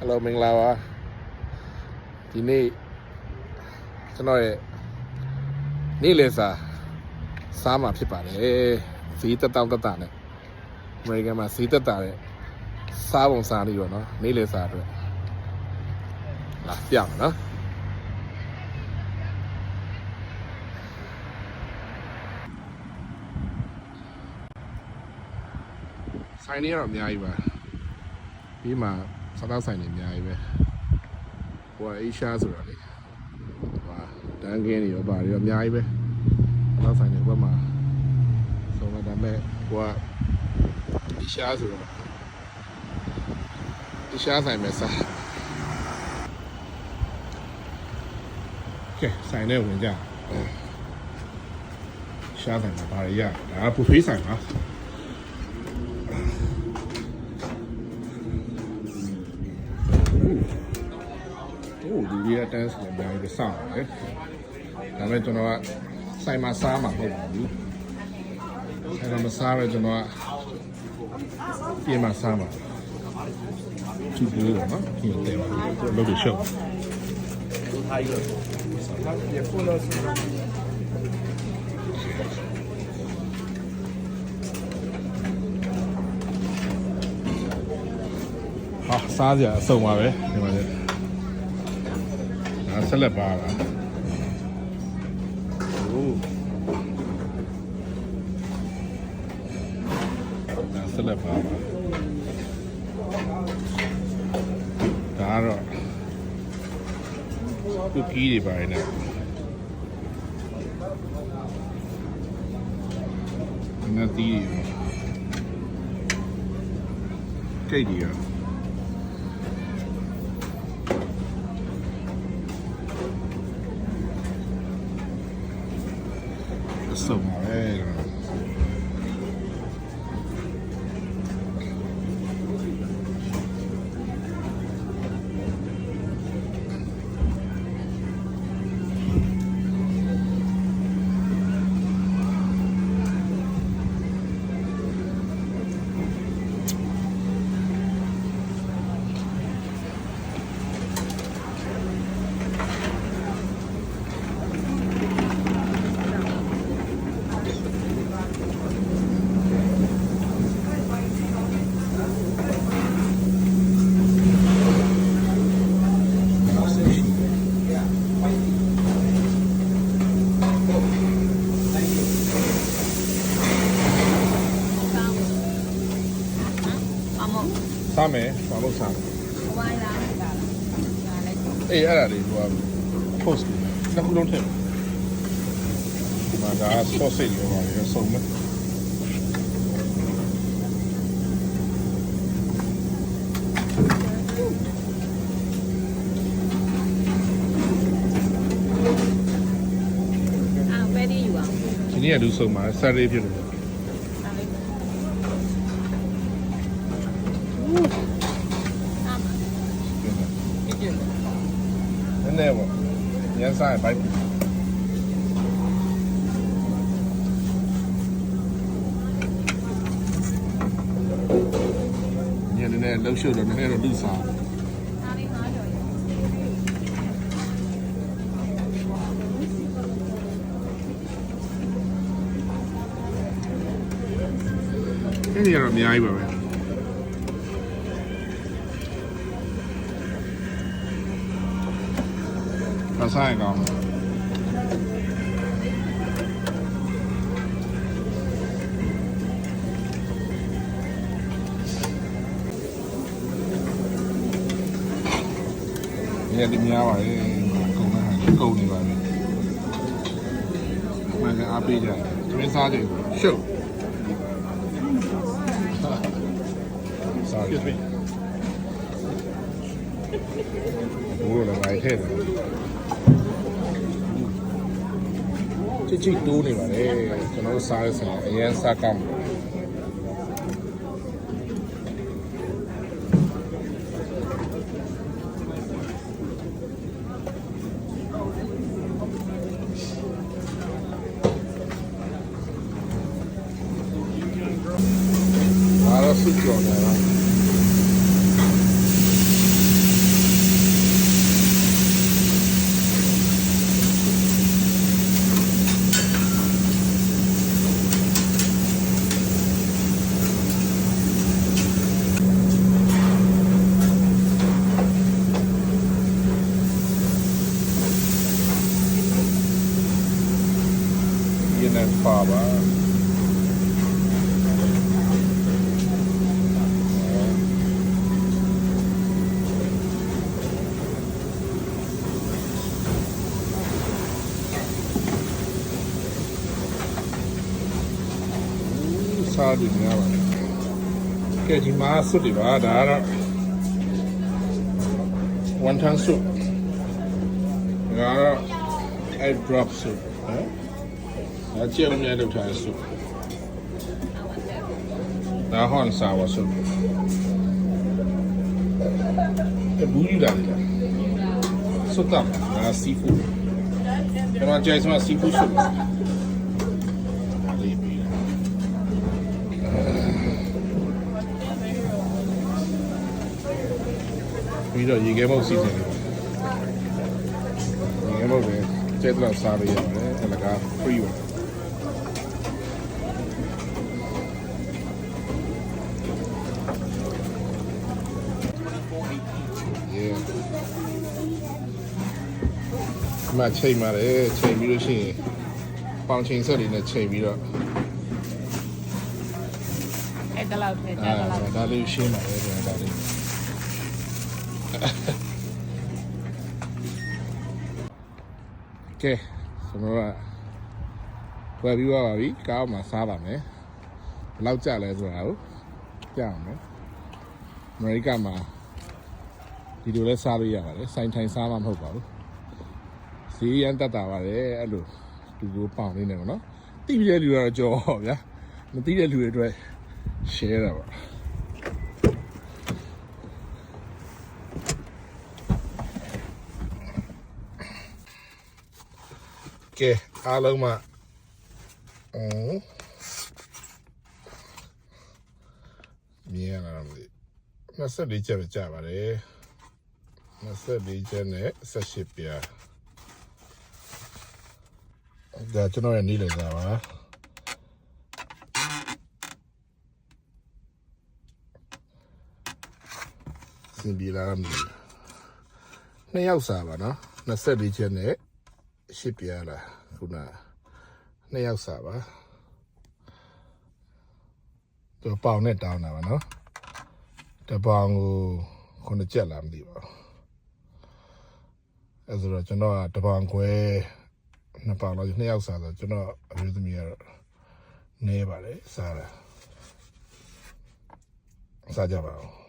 Hello မင်္ဂလာပါဒီနေ့ကျွန်တော်ရဲ့နေ့လည်စာစားမှာဖြစ်ပါတယ်ဈေးတက်တောင့်တက်တာနဲ့အမေရိကန်မှာဈေးတက်တာတဲ့စားပုံစားနေရောနော်နေ့လည်စာအတွက်လာပြမယ်နော်ဆိုင်နေရတော့အများကြီးပါပြီးမှ စားတော့ဆိုင်နေအများကြီးပဲဟိုကအေရှားဆိုတာလေဟိုဒန်ကင်းတွေရောပါတွေရောအများကြီးပဲစားတော့ဆိုင်နေဘက်မှာဆုံးမဒါမဲ့ဟိုကအေရှားဆိုတော့အေရှားဆိုင်ပဲစားကဲဆိုင်နေဝင်ကြရှားဆိုင်မှာဘာတွေရဒါကပူဖေးဆိုင်ပါ ဟိုလူကြီးကတန်းစတယ်အများကြီးပဲစောင့်တယ်။ဒါပေမဲ့ကျွန်တော်ကစိုက်မှာစားမှာမဟုတ်ပါဘူး။စိုက်မှာမစားပဲကျွန်တော်ကပြင်မှာစားမှာ။သူ့ဘူးပေါ့နော်။ပြင်တယ်ပါ။လုပ်ရရှော့။ ဟာစားကြအစုံပါပဲဒီမှာလေ။ဒါဆက်လက်ပါလားโอ้ဒါဆက်လက်ပါပါဒါတော့ကုကီးတွေပါနေတယ်ငါတီးတွေကိတ်တွေရော အစုံ စားမယ်ဘာလို့စားလဲအေးအဲ့ဒါလေးဟိုက post နှစ်ခုလုံးထည့်ဒီမှာဒါ sausage တွေပါလေစုံမယ်ဒီနေ့ကလူစုံပါ Saturday ဖြစ်လို့နည်းနည်းပေါ့ ညမ်းစားရင်ဘိုက်ညနေနဲ့လှုပ်ရှုပ်တော့ ဒီကတော့အများကြီးပါပဲမစားရင်ကောင်းတယ်ဒီကဒီများပါလေကုန်နေတယ်ကုန်နေပါလေမှန်ကန်အားပေးကြတယ်သမင်းစားကြည့်ရှုပ် Sorry. Excuse me. ဘိုးလည်းမိုက်ထဲတယ်ချစ်ချစ်တိုးနေပါလေကျွန်တော်စားရစင်အရင်စားကောင်းအားရစုကြော်နေတာ ပါပါ စားပြီးများပါကဲဒီမှာစွတ်တွေပါဒါကတော့ဝန်ထမ်းစွတ်ဒါကတော့ egg drop soup နော်ဒါကြည့်အောင်လည်းလုပ်ထားတဲ့ soup ဒါဟွန်ဆာဝါ soup တဘူးယူလာလေလားစွတ်တာဒါ seafood ကျွန်တော်ကြိုက်စမ်း seafood soup ဒါ ပြီးတော့ရေခဲမုတ်စီစဉ်လေးရေခဲမုတ်လည်းကျဲတော့စားပေးရတယ်အလကား free ပါ Yeah. ဒီမှာချိန်ပါတယ်ချိန်ပြီးလို့ရှိရင်ပေါင်ချိန်ဆက်လေးနဲ့ချိန်ပြီးတော့အဲ့ဒါလောက်ထဲအာဒါလောက်ဒါလေးရှင်းပါတယ်ဒီဒါလေး ကဲကျွန်တော်ကဝယ်ပြီးသွားပါပြီကားမှာစားပါမယ်ဘယ်လောက်ကြလဲဆိုတာကိုကြားအောင်မယ်အမေရိကမှာဒီလိုလဲစားလို့ရပါတယ်စိုင်းထိုင်စားမှမဟုတ်ပါဘူးဈေးရမ်းတက်တာပါတယ်အဲ့လိုလူကိုပေါင်နေတယ်ကောနော်တိပြတဲ့လူကတော့ကြော်ဟောဗျာမတိတဲ့လူတွေအတွက် share တာပါ ကဲအားလုံးမအင်းမြင်ရလားမသိ24ချက်ပဲကြာပါတယ်24ချက်နဲ့18ပြားဒါကျွန်တော်ရဲ့နေ့လည်စာပါစင်ပြေလာမလို့နှစ်ယောက်စားပါနော်24ချက်နဲ့ ရှစ်ပြားလာခုနနှစ်ယောက်စားပါသူပေါင်နဲ့တောင်းတာပါနော်တပေါင်ကိုခုနှစ်ချက်လာမသိပါဘူးအဲဆိုတော့ကျွန်တော်ကတပေါင်ခွဲနှစ်ပေါင်လောက်နှစ်ယောက်စားဆိုကျွန်တော်အမျိုးသမီးကတော့နေပါလေစားတာစားကြပါဦး